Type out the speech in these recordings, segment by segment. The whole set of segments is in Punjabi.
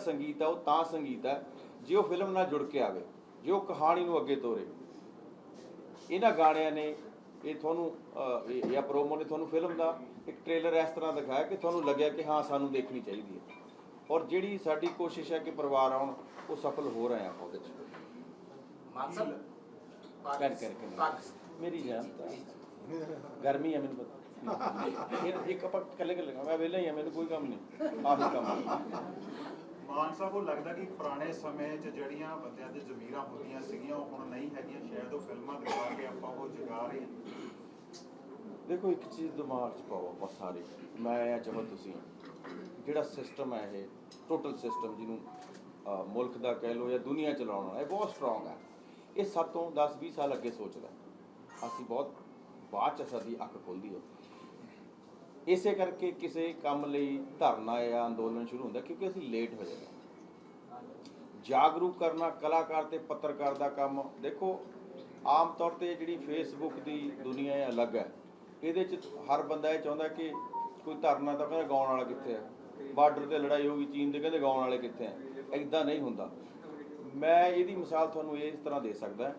ਸੰਗੀਤ ਹੈ ਉਹ ਤਾਂ ਸੰਗੀਤ ਹੈ ਜੇ ਉਹ ਫਿਲਮ ਨਾਲ ਜੁੜ ਕੇ ਆਵੇ ਜੇ ਉਹ ਕਹਾਣੀ ਨੂੰ ਅੱਗੇ ਤੋਰੇ। ਇਹਨਾਂ ਗਾਣਿਆਂ ਨੇ ਇਹ ਤੁਹਾਨੂੰ ਜਾਂ ਪ੍ਰੋਮੋ ਨੇ ਤੁਹਾਨੂੰ ਫਿਲਮ ਦਾ ਇੱਕ ਟ੍ਰੇਲਰ ਇਸ ਤਰ੍ਹਾਂ ਦਿਖਾਇਆ ਕਿ ਤੁਹਾਨੂੰ ਲੱਗਿਆ ਕਿ ਹਾਂ ਸਾਨੂੰ ਦੇਖਣੀ ਚਾਹੀਦੀ ਹੈ। ਔਰ ਜਿਹੜੀ ਸਾਡੀ ਕੋਸ਼ਿਸ਼ ਹੈ ਕਿ ਪਰਿਵਾਰ ਆਉਣ ਉਹ ਸਫਲ ਹੋ ਰਹੇ ਆ ਉਹਦੇ ਚ ਮਾਨ ਸਾਹਿਬ ਕਰ ਮੇਰੀ ਜਾਨ ਗਰਮੀ ਹੈ ਮੈਨੂੰ ਪਤਾ। ਇਹ ਇੱਕ ਆਪਾਂ ਇਕੱਲੇ ਇਕੱਲੇ ਮੈਂ ਵਿਹਲਾ ਹੀ ਆ ਮੈਨੂੰ ਕੋਈ ਕੰਮ ਨਹੀਂ। ਆਹੀ ਕੰਮ ਹੈ। ਮਾਨ ਸਾਹਿਬ, ਉਹ ਲੱਗਦਾ ਕਿ ਪੁਰਾਣੇ ਸਮੇਂ 'ਚ ਜਿਹੜੀਆਂ ਬੰਦਿਆਂ ਦੀ ਜ਼ਮੀਰਾਂ ਹੁੰਦੀਆਂ ਸੀਗੀਆਂ, ਉਹ ਹੁਣ ਨਹੀਂ ਹੈਗੀਆਂ। ਸ਼ਾਇਦ ਉਹ ਫਿਲਮਾਂ ਦਿਖਾ ਕੇ ਆਪਾਂ ਉਹ ਜਗਾ ਰਹੇ ਹਾਂ। ਦੇਖੋ, ਇੱਕ ਚੀਜ਼ ਦਿਮਾਗ 'ਚ ਪਾਓ ਆਪਾਂ ਸਾਰੇ। ਮੈਂ ਆ ਚਾਹੋ ਤੁਸੀਂ, ਜਿਹੜਾ ਸਿਸਟਮ ਹੈ ਇਹ ਟੋਟਲ ਸਿਸਟਮ ਜਿਹਨੂੰ ਮੁਲਕ ਦਾ ਕਹਿ ਲਓ ਜਾਂ ਦੁਨੀਆ ਚਲਾਉਣ ਵਾਲਾ, ਇਹ ਬਹੁਤ ਸਟਰੋਂਗ ਹੈ। ਇਹ ਸਭ ਤੋਂ 10 20 ਸਾਲ ਅੱਗੇ ਸੋਚਦਾ ਅਸੀਂ ਬਹੁਤ ਬਾਅਦ ਚ ਸਾਡੀ ਅੱਖ ਖੁੱਲਦੀ ਹੈ। ਇਸੇ ਕਰਕੇ ਕਿਸੇ ਕੰਮ ਲਈ ਧਰਨਾ ਜਾਂ ਅੰਦੋਲਨ ਸ਼ੁਰੂ ਹੁੰਦਾ, ਕਿਉਂਕਿ ਅਸੀਂ ਲੇਟ ਹੋ ਜਾਂਦੇ ਹਾਂ। ਜਾਗਰੂਕ ਕਰਨਾ, ਕਲਾਕਾਰ ਤੇ ਪੱਤਰਕਾਰ ਦਾ ਕੰਮ, ਦੇਖੋ, ਆਮ ਤੌਰ ਤੇ ਜਿਹੜੀ ਫੇਸਬੁੱਕ ਦੀ ਦੁਨੀਆ ਹੈ ਅਲੱਗ ਹੈ। ਇਹਦੇ ਚ ਹਰ ਬੰਦਾ ਇਹ ਚਾਹੁੰਦਾ ਕਿ ਕੋਈ ਧਰਨਾ ਤਾਂ ਕਹਿੰਦਾ ਗਾਉਣ ਵਾਲਾ ਕਿੱਥੇ ਹੈ? ਬਾਰਡਰ ਤੇ ਲੜਾਈ ਹੋ ਗਈ, ਚੀਨ ਦੇ ਕਹਿੰਦੇ ਗਾਉਣ ਵਾਲੇ ਕਿੱਥੇ ਹੈ? ਐਦਾਂ ਨਹੀਂ ਹੁੰਦਾ। ਮੈਂ ਇਹਦੀ ਮਿਸਾਲ ਤੁਹਾਨੂੰ ਇਸ ਤਰ੍ਹਾਂ ਦੇ ਸਕਦਾ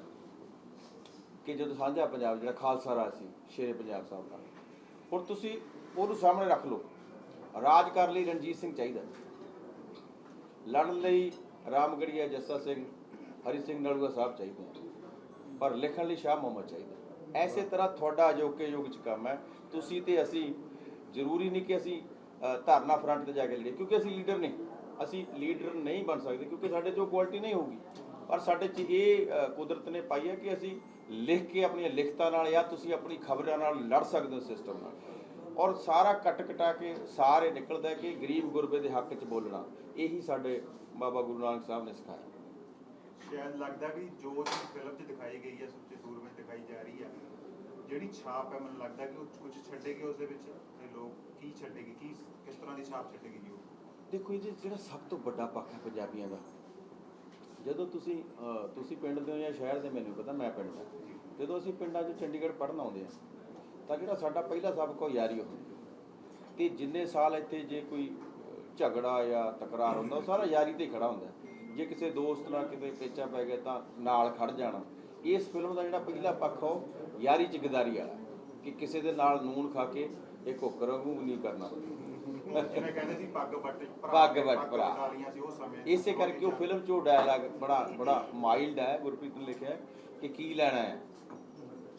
ਕਿ ਜਦੋਂ ਸਾਂਝਾ ਪੰਜਾਬ, ਜਿਹੜਾ ਖਾਲਸਾ ਰਾਜ ਸੀ, ਸ਼ੇਰੇ ਪੰਜਾਬ ਸਾਹਿਬ ਦਾ। ਹੁਣ ਤੁਸੀਂ ਉਹਨੂੰ ਸਾਹਮਣੇ ਰੱਖ ਲਓ। ਰਾਜ ਕਰਨ ਲਈ ਰਣਜੀਤ ਸਿੰਘ ਚਾਹੀਦਾ। ਲੜਨ ਲਈ ਰਾਮਗੜੀਆ ਜੱਸਾ ਸਿੰਘ ਹਰੀ ਸਿੰਘ ਨਲੂਆ ਸਾਹਿਬ ਚਾਹੀਦੇ ਪਰ ਲਿਖਣ ਲਈ ਸ਼ਾਹ ਮੁਹੰਮਦ ਚਾਹੀਦਾ। ਐਸੇ ਤਰ੍ਹਾਂ ਤੁਹਾਡਾ ਅਜੋਕੇ ਯੁੱਗ ਚ ਕੰਮ ਹੈ। ਤੁਸੀਂ ਤੇ ਅਸੀਂ ਜ਼ਰੂਰੀ ਨਹੀਂ ਕਿ ਅਸੀਂ ਅ, ਧਰਨਾ ਫਰੰਟ ਤੇ ਜਾ ਕੇ ਲੜੀਏ। ਕਿਉਂਕਿ ਅਸੀਂ ਲੀਡਰ ਨਹੀਂ। ਅਸੀਂ ਲੀਡਰ ਨਹੀਂ ਬਣ ਸਕਦੇ ਕਿਉਂਕਿ ਸਾਡੇ 'ਚ ਉਹ ਕੁਆਲਿਟੀ ਨਹੀਂ ਹੋਊਗੀ। ਪਰ ਸਾਡੇ 'ਚ ਇਹ ਕੁਦਰਤ ਨੇ ਪਾਈ ਹੈ ਕਿ ਅਸੀਂ ਲਿਖ ਕੇ ਆਪਣੀਆਂ ਲਿਖਤਾਂ ਨਾਲ ਜਾਂ ਤੁਸੀਂ ਆਪਣੀ ਖਬਰਾਂ ਨਾਲ ਲੜ ਸਕਦੇ ਹੋ ਸਿਸਟਮ ਨਾਲ। ਔਰ ਸਾਰਾ ਕੱਟ ਕਟਾ ਕੇ ਸਾਰੇ ਨਿਕਲਦਾ ਕਿ ਗਰੀਬ ਗੁਰਬੇ ਦੇ ਹੱਕ 'ਚ ਬੋਲਣਾ। ਇਹੀ ਸਾਡੇ ਬਾਬਾ ਗੁਰੂ ਨਾਨਕ ਸਾਹਿਬ ਨੇ ਸਿਖਾਇਆ। ਸ਼ਾਇਦ ਲੱਗਦਾ ਵੀ ਜੋ ਚੀਜ਼ ਫਿਲਮ 'ਚ ਦਿਖਾਈ ਗਈ ਹੈ ਸੁੱਚੇ ਸੂਰਮੇ ਦਿਖਾਈ ਜਾ ਰਹੀ ਹੈ ਜਿਹੜੀ ਛਾਪ ਹੈ ਮੈਨੂੰ ਲੱਗਦਾ ਕਿ ਉਹ ਕੁਝ ਛੱਡੇਗੀ ਉਸ ਦੇ ਵਿੱਚ ਤੇ ਲੋਕ ਕੀ ਛੱਡੇਗੀ ਕੀ ਕਿਸ ਤਰ੍ਹਾਂ ਦੀ ਛਾਪ ਛੱਡੇਗੀ ਜੀ ਉਹ? ਦੇਖੋ ਇਹ ਜਿਹੜਾ ਸਭ ਤੋਂ ਵੱਡਾ ਪੱਖ ਹੈ ਪੰਜਾਬੀਆਂ ਦਾ ਜਦੋਂ ਤੁਸੀਂ ਤੁਸੀਂ ਪਿੰਡ ਦੇ ਹੋ ਜਾਂ ਸ਼ਹਿਰ ਦੇ ਮੈਨੂੰ ਪਤਾ ਮੈਂ ਪਿੰਡ ਦਾ। ਜਦੋਂ ਅਸੀਂ ਪਿੰਡਾਂ 'ਚ ਚੰਡੀਗੜ੍ਹ ਪੜ੍ਹਨ ਆਉਂਦੇ ਆ ਤਾਂ ਜਿਹੜਾ ਸਾਡਾ ਪਹਿਲਾ ਸਬਕ ਉਹ ਯਾਰੀ ਹੁੰਦੀ ਹੈ। ਤੇ ਜਿੰਨੇ ਸਾਲ ਇੱਥੇ ਜੇ ਕੋਈ ਝਗੜਾ ਜਾਂ ਤਕਰਾਰ ਹੁੰਦਾ ਉਹ ਸਾਰਾ ਯਾਰੀ ਤੇ ਖੜਾ ਹੁੰਦਾ। ਜੇ ਕਿਸੇ ਦੋਸਤ ਨਾਲ ਕਿਤੇ ਪੇਚਾ ਪੈ ਗਿਆ ਤਾਂ ਨਾਲ ਖੜ ਜਾਣਾ ਇਸ ਫਿਲਮ ਦਾ ਜਿਹੜਾ ਪਹਿਲਾ ਪੱਖ ਉਹ ਯਾਰੀ ਚ ਗਦਾਰੀ ਵਾਲਾ ਕਿ ਕਿਸੇ ਦੇ ਨਾਲ ਨੂਨ ਖਾ ਕੇ ਇਹ ਕੋਕਰ ਵਾਂਗੂ ਨਹੀਂ ਕਰਨਾ ਜਿਵੇਂ ਕਹਿੰਦੇ ਸੀ ਪੱਗ ਵੱਟ ਪੱਗ ਵੱਟ ਭਰਾ। ਵਾਲੀਆਂ ਸੀ ਉਹ ਸਮੇਂ ਇਸੇ ਕਰਕੇ ਉਹ ਫਿਲਮ 'ਚ ਉਹ ਡਾਇਲੌਗ ਬੜਾ ਬੜਾ ਮਾਈਲਡ ਹੈ ਗੁਰਪ੍ਰੀਤ ਨੇ ਲਿਖਿਆ ਕਿ ਕੀ ਲੈਣਾ ਹੈ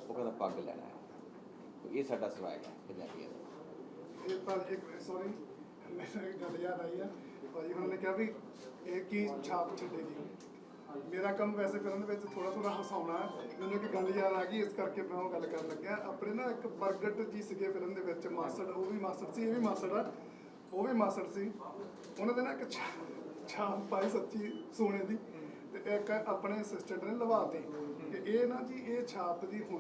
ਉਹ ਕਹਿੰਦਾ ਪੱਗ ਲੈਣਾ ਹੈ ਇਹ ਸਾਡਾ ਸਵਾਗ ਹੈ ਪੰਜਾਬੀਆਂ ਦਾ। ਇਹ ਪਰ ਇੱਕ ਸੌਰੀ ਮੈਨੂੰ ਇੱਕ ਗੱਲ ਯਾਦ ਆਈ ਆ। ਭਾਜੀ ਉਹਨਾਂ ਨੇ ਕਿਹਾ ਵੀ ਇਹ ਕੀ ਛਾਪ ਛੱਡੇਗੀ। ਮੇਰਾ ਕੰਮ ਵੈਸੇ ਫਿਲਮ ਦੇ ਵਿੱਚ ਥੋੜਾ ਥੋੜਾ ਹਸਾਉਣਾ ਮੈਨੂੰ ਇੱਕ ਗੱਲ ਯਾਦ ਆ ਗਈ, ਇਸ ਕਰਕੇ ਮੈਂ ਉਹ ਗੱਲ ਕਰਨ ਲੱਗਿਆ। ਆਪਣੇ ਨਾ ਇੱਕ ਬਰਗਟ ਜੀ ਸੀਗੇ ਫਿਲਮ ਦੇ ਵਿੱਚ, ਮਾਸੜ, ਉਹ ਵੀ ਮਾਸੜ ਸੀ, ਇਹ ਵੀ ਮਾਸੜ ਆ। ਉਹ ਵੀ ਮਾਸੜ ਸੀ। ਉਹਨਾਂ ਦੇ ਨਾ ਇੱਕ ਛਾ- ਛਾਪ ਪਾਈ ਸੱਚੀ ਸੋਨੇ ਦੀ। ਤੇ ਇੱਕ ਆਪਣੇ ਅਸਿਸਟੈਂਟ ਨੇ ਲਵਾਤੀ ਕਿ ਇਹ ਨਾ ਜੀ, ਇਹ ਛਾਪ ਦੀ